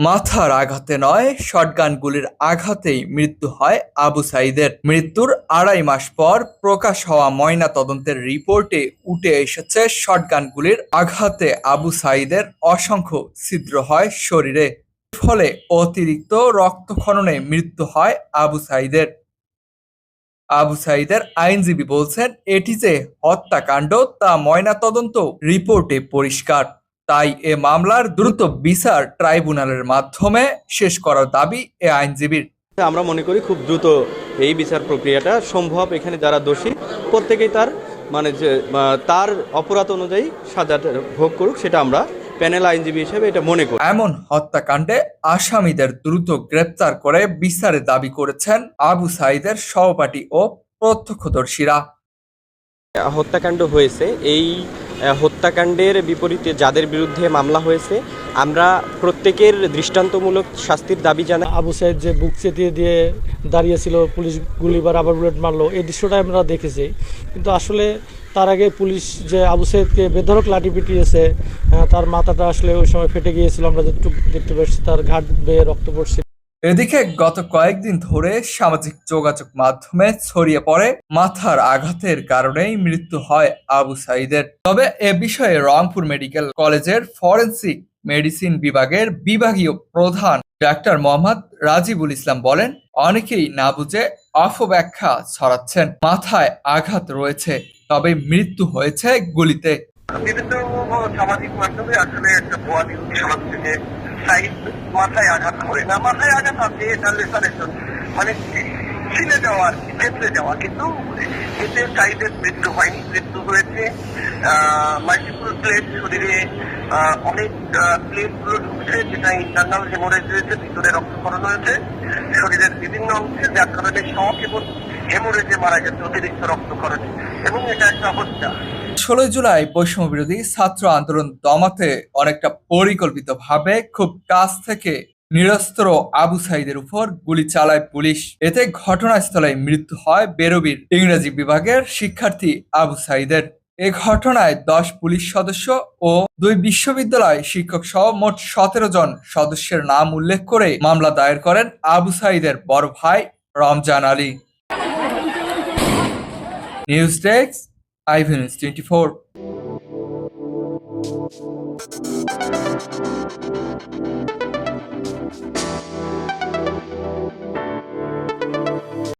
মাথার আঘাতে নয়, শটগান গুলির আঘাতেই মৃত্যু হয় আবু সাইদের। মৃত্যুর আড়াই মাস পর প্রকাশ হওয়া ময়না তদন্তের রিপোর্টে উঠে এসেছে, শটগান গুলির আঘাতে আবু সাইদের অসংখ্য ছিদ্র হয় শরীরে। ফলে অতিরিক্ত রক্তক্ষরণে মৃত্যু হয় আবু সাইদের। আবু সাইদের আইনজীবী বলছেন, এটি যে হত্যাকাণ্ড, তা ময়না তদন্ত রিপোর্টে পরিষ্কার। তাই এ মামলার দ্রুত বিচার ট্রাইব্যুনালের মাধ্যমে শেষ করার দাবি এ আইনজীবীর। আমরা মনে করি খুব দ্রুত এই বিচার প্রক্রিয়াটা সম্ভব এখানে যারা দোষী প্রত্যেকেই তার মানে যে তার অপরাধ অনুযায়ী সাজাটা ভোগ করুক সেটা আমরা প্যানেল আইনজীবী হিসেবে এটা মনে করি। এমন হত্যাকাণ্ডে আসামিদের দ্রুত গ্রেপ্তার করে বিচারের দাবি করেছেন আবু সাইদের সহপাঠী ও প্রত্যক্ষদর্শীরা। হত্যাকাণ্ড হয়েছে এই হত্যাকাণ্ডের বিপরীতে যাদের বিরুদ্ধে মামলা হয়েছে, আমরা প্রত্যেকের দৃষ্টান্তমূলক শাস্তির দাবি জানাই। আবু সাইদ যে বুক চেতিয়ে দিয়ে দাঁড়িয়েছিল, পুলিশ গুলি বা রাবার বুলেট মারলো, এই দৃশ্যটা আমরা দেখেছি। কিন্তু আসলে তার আগে পুলিশ যে আবু সাইদকে বেধরক লাঠি পিটিয়েছে তার মাথাটা আসলে ওই সময় ফেটে গিয়েছিল, আমরা যেটুকু দেখতে পাচ্ছি, তার ঘাট বেয়ে রক্ত পড়ছে। এদিকে গত কয়েকদিন ধরে সামাজিক যোগাযোগ মাধ্যমে ছড়িয়ে পড়ে মাথার আঘাতের কারণেই মৃত্যু হয় আবু সাইদের। তবে এ বিষয়ে রংপুর মেডিকেল কলেজের ফরেন্সিক মেডিসিন বিভাগের বিভাগীয় প্রধান ডাক্তার মোহাম্মদ রাজিবুল ইসলাম বলেন, অনেকেই না বুঝে অপব্যাখ্যা ছড়াচ্ছেন। মাথায় আঘাত রয়েছে, তবে মৃত্যু হয়েছে গুলিতে। বিভিন্ন সামাজিক মাধ্যমে আসলে একটা ভুয়া নিউজ ছড়াচ্ছে যে সাইড মাথায় আঘাত করে। না, মাথায় আঘাত আছে, এটা লেসারেশন মানে ছিলে যাওয়া আর কি, ভেতরে যাওয়া। কিন্তু এতে সাইডের মৃত্যু হয়নি, মৃত্যু হয়েছে মাল্টিপল প্লেট শরীরে অনেক প্লেটগুলো ঢুকছে, যেটা ইন্টারনাল হেমোরেজ রয়েছে, ভিতরে রক্তক্ষরণ হয়েছে, শরীরের বিভিন্ন অংশে যার কারণে শখ এবং হেমোরেজে মারা অতিরিক্ত এবং এটা একটা হত্যা। জুলাই বৈষম্য বিরোধী ছাত্র আন্দোলন দমাতে অনেকটা খুব কাছ থেকে নিরস্ত্র আবু সাইদের উপর গুলি চালায় পুলিশ। এতে ঘটনাস্থলে মৃত্যু হয় বেরবির ইংরেজি বিভাগের শিক্ষার্থী আবু সাইদের। এ ঘটনায় দশ পুলিশ সদস্য ও দুই বিশ্ববিদ্যালয় শিক্ষক সহ মোট সতেরো জন সদস্যের নাম উল্লেখ করে মামলা দায়ের করেন আবু সাইদের বড় ভাই Ramzan Ali. News desk iVnews 24